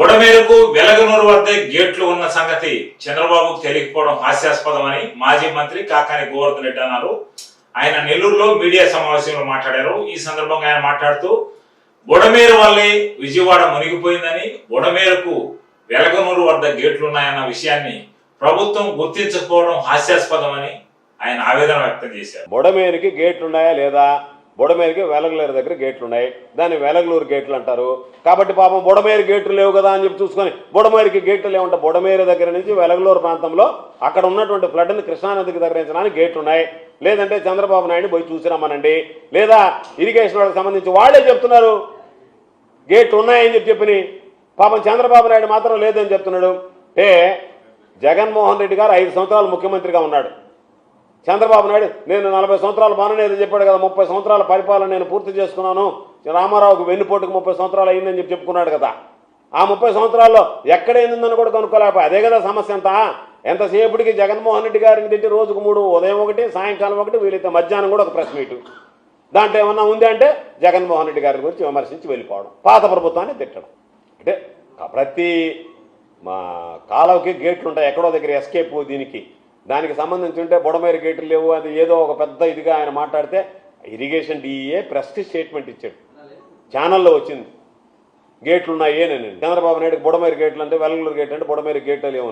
బుడమేరకు వెలగనూరు వద్ద గేట్లు ఉన్న సంగతి చంద్రబాబుకు తెలియకపోవడం హాస్యాస్పదమని మాజీ మంత్రి కాకాని గోవర్ధన్ రెడ్డి అన్నారు. ఆయన నెల్లూరులో మీడియా సమావేశంలో మాట్లాడారు. ఈ సందర్భంగా ఆయన మాట్లాడుతూ బుడమేరు వల్లే విజయవాడ మునిగిపోయిందని బుడమేరకు వెలగనూరు వద్ద గేట్లు ఉన్నాయన్న విషయాన్ని ప్రభుత్వం గుర్తించకపోవడం హాస్యాస్పదమని ఆయన ఆవేదన వ్యక్తం చేశారు. బుడమేరుకి గేట్లు ఉన్నాయా లేదా బుడమేరుకి వెలగలేరు దగ్గర గేట్లు ఉన్నాయి దాన్ని వెలగలూరు గేట్లు అంటారు. కాబట్టి పాపం బుడమేరు గేట్లు లేవు కదా అని చెప్పి చూసుకొని బుడమేరుకి గేట్లు లేవంటే బుడమేరు దగ్గర నుంచి వెలగలూరు ప్రాంతంలో అక్కడ ఉన్నటువంటి ఫ్లడ్ని కృష్ణానదికి తరలించడానికి గేట్లు ఉన్నాయి లేదంటే చంద్రబాబు నాయుడు పోయి చూసిరమ్మనండి లేదా ఇరిగేషన్ వాళ్ళకి సంబంధించి వాళ్ళే చెప్తున్నారు. గేట్లు ఉన్నాయని చెప్పి చెప్పిని. పాపం చంద్రబాబు నాయుడు మాత్రం లేదని చెప్తున్నాడు. అంటే జగన్మోహన్ రెడ్డి గారు ఐదు సంవత్సరాలు ముఖ్యమంత్రిగా ఉన్నాడు. చంద్రబాబు నాయుడు నేను నలభై సంవత్సరాలు బాగానే చెప్పాడు కదా ముప్పై సంవత్సరాల పరిపాలన నేను పూర్తి చేసుకున్నాను. రామారావుకు వెన్నుపోటుకు ముప్పై సంవత్సరాలు అయిందని చెప్పి చెప్పుకున్నాడు కదా. ఆ ముప్పై సంవత్సరాల్లో ఎక్కడైందని కూడా కనుక్కోలేకపోయి. అదే కదా సమస్య అంతా. ఎంతసేపటికి జగన్మోహన్ రెడ్డి గారిని తిట్టి రోజుకు మూడు ఉదయం ఒకటి సాయంకాలం ఒకటి వీలైతే మధ్యాహ్నం కూడా ఒక ప్రెస్ మీటు. దాంట్లో ఏమన్నా ఉంది అంటే జగన్మోహన్ రెడ్డి గారి గురించి విమర్శించి వెళ్ళిపోవడం పాత ప్రభుత్వాన్ని తిట్టడం. అంటే ప్రతి మా కాలువకి గేట్లు ఉంటాయి ఎక్కడో దగ్గర ఎస్కేప్ దీనికి దానికి సంబంధించి ఉంటే బుడమేరు గేట్లు లేవు అది ఏదో ఒక పెద్ద ఇదిగా ఆయన మాట్లాడితే ఇరిగేషన్ డిఈఏ ప్రెస్టి స్టేట్మెంట్ ఇచ్చాడు. ఛానల్లో వచ్చింది. గేట్లు ఉన్నాయి నేను. చంద్రబాబు నాయుడు బుడమేరు గేట్లు అంటే వెల్లూరు గేట్ అంటే బుడమేరు గేట్లు లేవు